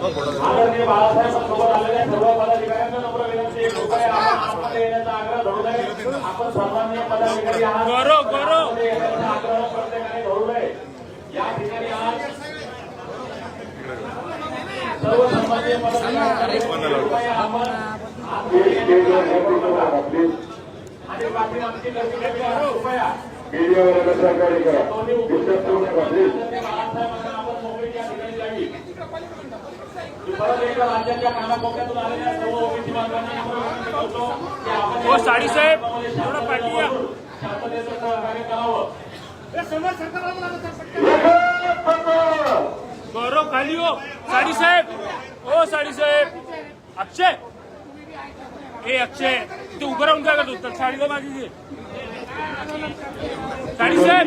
आदरणीय बाळासाहेबांसोबत आलेल्या सर्व पदाधिकाऱ्यांना नम्र विनंती आहे. कृपया आपण आतमध्ये येण्याचा आग्रह धरू नये आपण सन्माननीय पदाधिकारी आहात गौरव, गौरव. आतमध्ये येण्याचा आग्रह प्रत्येकाने धरू नये या ठिकाणी आज सर्व सन्माननीय पदाधिकारी कृपया आपण आतमध्ये येण्याचा आग्रह धरू नका. आणि पाठीमागची गर्दी कमी करा. कृपया मीडियावाल्याला सहकार्य करा दोन्ही डिस्टर्ब करू नका प्लीज बाळासाहेबांना आपण मोकळी या ठिकाणी द्यावी हो, साडीसाहेब, थोडं पाठी या. गौरव खाली हो. साडी साहेब. हो साडी साहेब. अक्षय. ए अक्षय. ते उभं राहून काय करतो तर साडीला माझी साडी साहेब.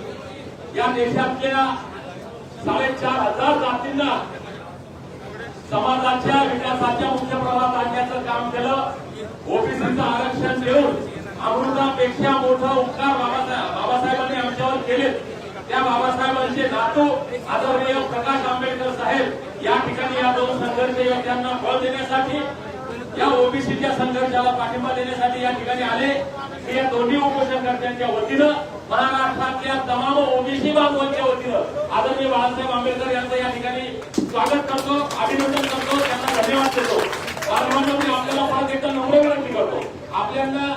या देशातल्या साडेचार हजार जातींना समाजाच्या विकासाच्या मुख्य प्रवाहात आणण्याचं काम केलं. ओबीसीचं आरक्षण देऊन अमृतापेक्षा मोठा उपकार बाबासाहेब बाबासाहेबांनी आमच्यावर केले त्या बाबासाहेबांचे नातू आदरणीय प्रकाश आंबेडकर साहेब या ठिकाणी या दोन संघर्ष योद्ध्यांना बळ देण्यासाठी या ओबीसीच्या संघर्षाला पाठिंबा देण्यासाठी या ठिकाणी आले. मी या दोन्ही उपोषणकर्त्यांच्या वतीनं महाराष्ट्रातल्या तमाम ओबीसी बांधवांच्या वतीनं आदरणीय बाळासाहेब आंबेडकर यांचं या ठिकाणी स्वागत करतो अभिनंदन करतो त्यांना धन्यवाद देतो. बालमान्य आपल्याला परत एकदा नम्र विनंती करतो. आपल्याला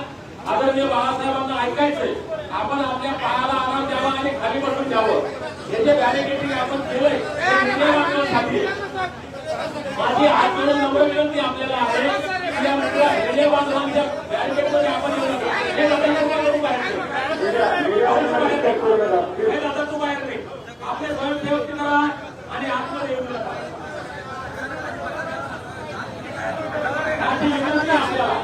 आदरणीय बाळासाहेबांना ऐकायचंय आपण आपल्या पायाला आराम द्यावा आणि खाली बसून द्यावं हे जे बॅरिकेटिंग आपण केलंय ते निर्णय माझी हात जोडून नम्र विनंती आपल्याला आहे की या मुद्दा रेल्वे बांधवांच्या बॅरिकेडमध्ये आपण येऊ नका. हे दादा नका करू बाहेर. हे दादा तू बाहेर नाही आपले स्वयंसेवक करा आणि आतमध्ये येऊ नका अशी विनंती आपल्याला.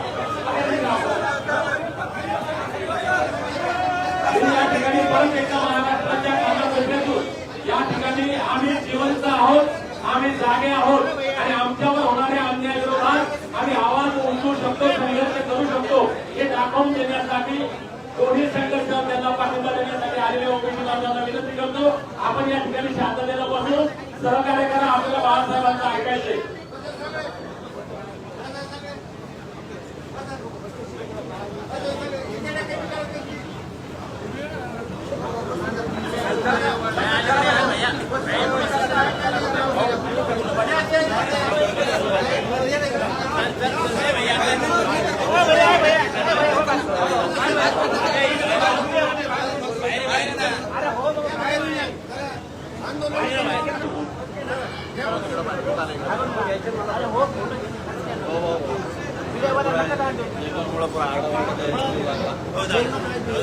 या ठिकाणी परत एकदा महाराष्ट्राच्या कानाकोपऱ्यातून या ठिकाणी आम्ही जिवंत आहोत आम्ही जागे आहोत आणि आमच्यावर होणाऱ्या अन्यायाविरोधात आम्ही आवाज उचलू शकतो संघर्ष करू शकतो हे दाखवून देण्यासाठी दोन्ही संघटना त्यांना पाठिंबा देण्यासाठी आलेल्या ओबीसी बांधवांना विनंती करतो. आपण या ठिकाणी शांततेला बसून सहकार्य करा. आपल्याला बाळासाहेबांना ऐकायचंय.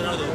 ಆಡೋದು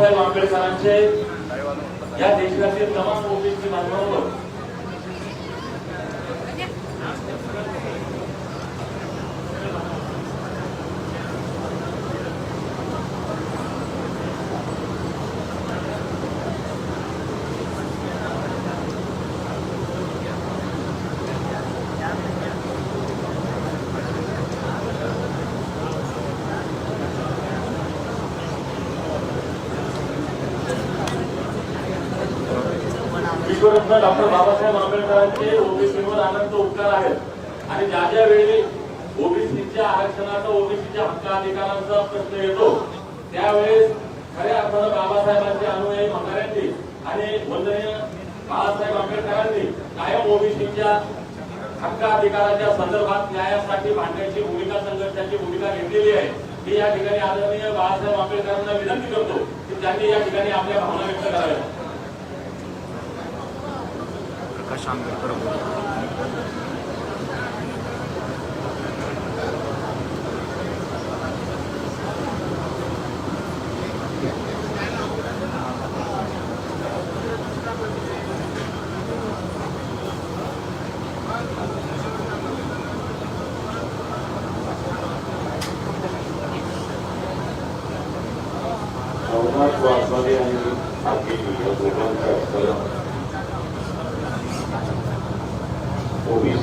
बाबासाहेब आंबेडकरांचे या देशातील तमाम ओबीसी बांधवांवर पहिल्यापासून डॉक्टर बाबासाहेब आंबेडकरांचे ओबीसीवर अनंत उपकार आहेत. आणि ज्या ज्या वेळी ओबीसीच्या आरक्षणाचा ओबीसीच्या हक्क अधिकारांचा प्रश्न येतो त्यावेळेस खऱ्या अर्थानं बाबासाहेबांचे अनुयायी म्हणणाऱ्यांनी आणि वंदनीय बाळासाहेब आंबेडकरांनी कायम ओबीसीच्या हक्क अधिकाराच्या संदर्भात न्यायासाठी भांडण्याची भूमिका संघर्षाची भूमिका घेतलेली आहे. मी या ठिकाणी आदरणीय बाळासाहेब आंबेडकरांना विनंती करतो की त्यांनी या ठिकाणी आपल्या भावना व्यक्त कराव्या प्रकाश आंबेडकर बोलतात नवनाथ वाघमारे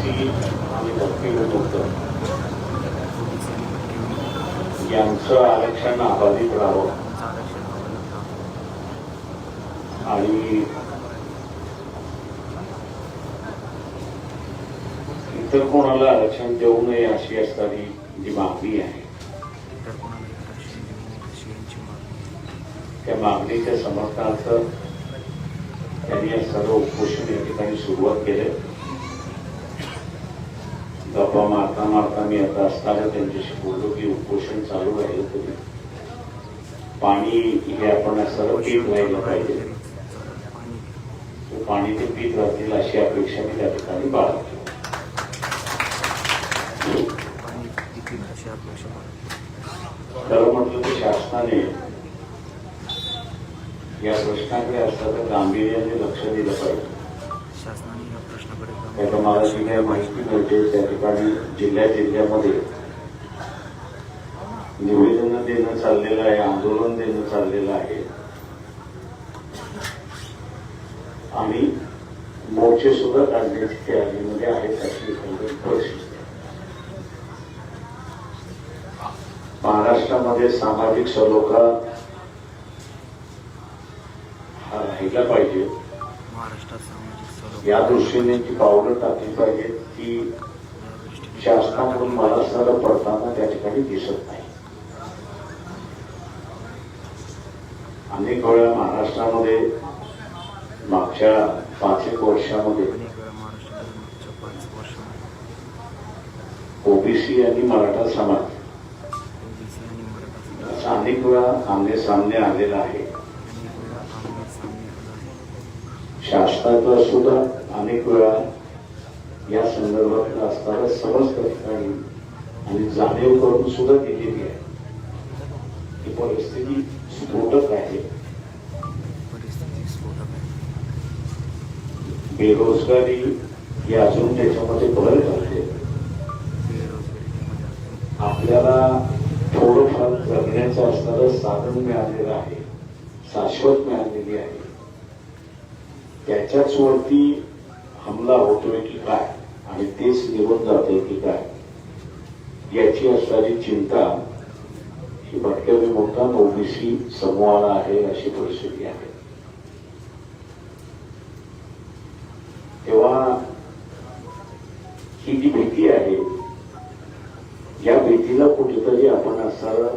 आणि आरकेजी या यांचं आरक्षण अबाधित राहावं आणि इतर कोणाला आरक्षण देऊ नये अशी असणारी जी मागणी आहे त्या मागणीच्या समर्थनार्थ त्यांनी सर्व उपोषण या ठिकाणी सुरुवात केलं. गप्पा मारता मारता मी आता असताना त्यांच्याशी बोललो की उपोषण चालू राहिलं तरी पाणी हे आपण सर्व पीत राहिलं पाहिजे. पाणी ते पीत राहतील अशी अपेक्षा मी त्या ठिकाणी बाळगतो. अशी अपेक्षा खरं म्हटलं तर शासनाने या प्रश्नाकडे असताना गांभीर्याने लक्ष दिलं पाहिजे. प्रश्नाकडे आता मला जी काही माहिती मिळते त्या ठिकाणी जिल्ह्या जिल्ह्यामध्ये निवेदन देणं चाललेलं आहे आंदोलन देणं चाललेलं आहे. आणि मोर्चे सुद्धा काढण्याची तयारीमध्ये आहेत अशी परिस्थिती महाराष्ट्रामध्ये सामाजिक सलोखा या दृष्टीने जी पावलं टाकली पाहिजेत ती शासनाकडून महाराष्ट्राला पडताना त्या ठिकाणी दिसत नाही. अनेक वेळा महाराष्ट्रामध्ये मागच्या पाच एक वर्षामध्ये ओबीसी आणि मराठा समाज असा अनेक वेळा आमने सामने आलेला आहे अनेक वेळा आमने सामने आला राष्ट्राचा सुद्धा अनेक वेळा या संदर्भात असताना समज त्या ठिकाणी आणि जाणीव करून सुद्धा दिलेली आहे. ही परिस्थिती स्फोटक आहे. बेरोजगारी ही अजून त्याच्यामध्ये भर घालते आपल्याला थोडंफार जगण्याचं असणारं साधन मिळालेलं आहे शाश्वत मिळालेली आहे. त्याच्याच वरती हमला होतोय की काय? आणि तेच निघून जाते की काय? याची असणारी चिंता ही भटक्या मोठा ओबीसी समूहाला आहे अशी परिस्थिती आहे. तेव्हा ही जी भीती आहे या भीतीला कुठेतरी आपण असणारा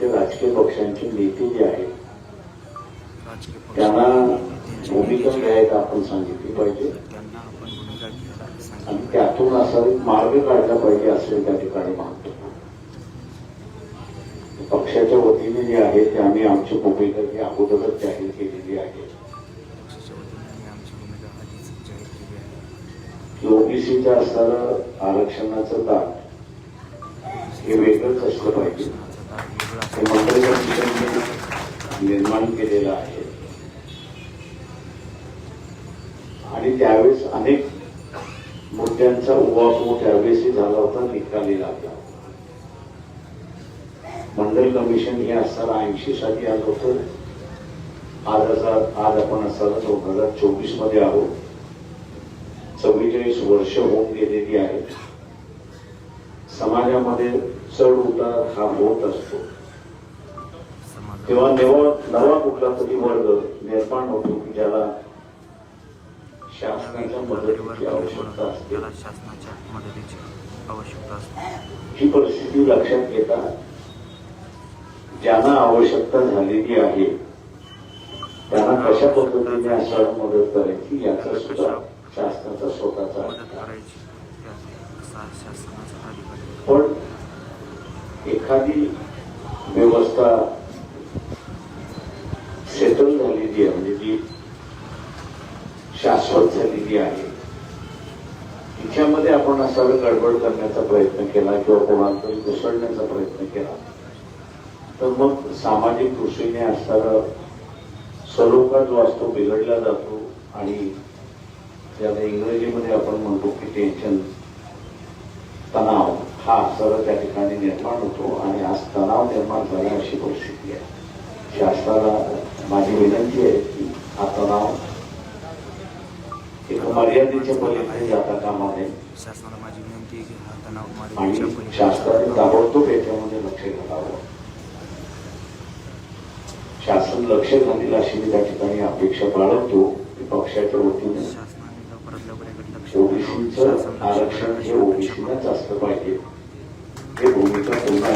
ते राजकीय पक्षांचे नेते जे आहेत त्यांना भूमिका घ्यायला आपण सांगितली पाहिजे? आणि त्यातून असा एक मार्ग काढला पाहिजे असे त्या ठिकाणी मागतो पक्षाच्या वतीने जे आहे ते आम्ही आमची भूमिका ही अगोदरच जाहीर केलेली आहे. ओबीसीचं असणारं आरक्षणाचं दाट हे वेगळंच असलं पाहिजे. निर्माण केलेलं आहे. आणि त्यावेळेस अनेक मुद्द्यांचा उहापोह त्यावेळेसही झाला होता निकाली लागला मंडल कमिशन हे असताना ऐंशी साली आलं होतं. आज हजार आज आपण असताना दोन हजार चोवीसमध्ये आहोत. चव्वेचाळीस वर्ष होऊन गेलेली आहेत समाजामध्ये चढ उतार हा होत असतो. तेव्हा नवा नवा कुठला तरी वर्ग निर्माण होतो की ज्याला शासनाच्या मदतीची आवश्यकता असते शासनाच्या मदतीची आवश्यकता असते ही परिस्थिती लक्षात घेता ज्यांना आवश्यकता झालेली आहे त्यांना कशा पद्धतीने अशा मदत करायची याचा सुद्धा शासनाचा स्वतःचा. पण एखादी व्यवस्था सेटल झालेली आहे म्हणजे जी शाश्वत आहे. तिच्यामध्ये आपण असा गडबड करण्याचा प्रयत्न केला किंवा कोणाला घुसळण्याचा प्रयत्न केला. तर मग सामाजिक दृष्टीने असणारा सलोखा जो असतो बिघडला जातो आणि ज्याला इंग्रजीमध्ये आपण म्हणतो की टेन्शन तणाव हा सर्व त्या ठिकाणी निर्माण होतो आणि आज तणाव निर्माण झाला अशी परिस्थिती आहे. शासनाला माझी विनंती आहे की हा तणाव मर्यादेच्या पलीकडे जाता कामा नये. शासनाला माझी विनंती आहे की हा तणाव आणि शासनाने ताबडतोब याच्यामध्ये लक्ष घालावं. शासन लक्ष घालील अशी मी त्या ठिकाणी अपेक्षा बाळगतो पक्षाच्या वतीने ओबीसीचं आरक्षण हे ओबीसीनंच असलं पाहिजे. हे भूमिका पुन्हा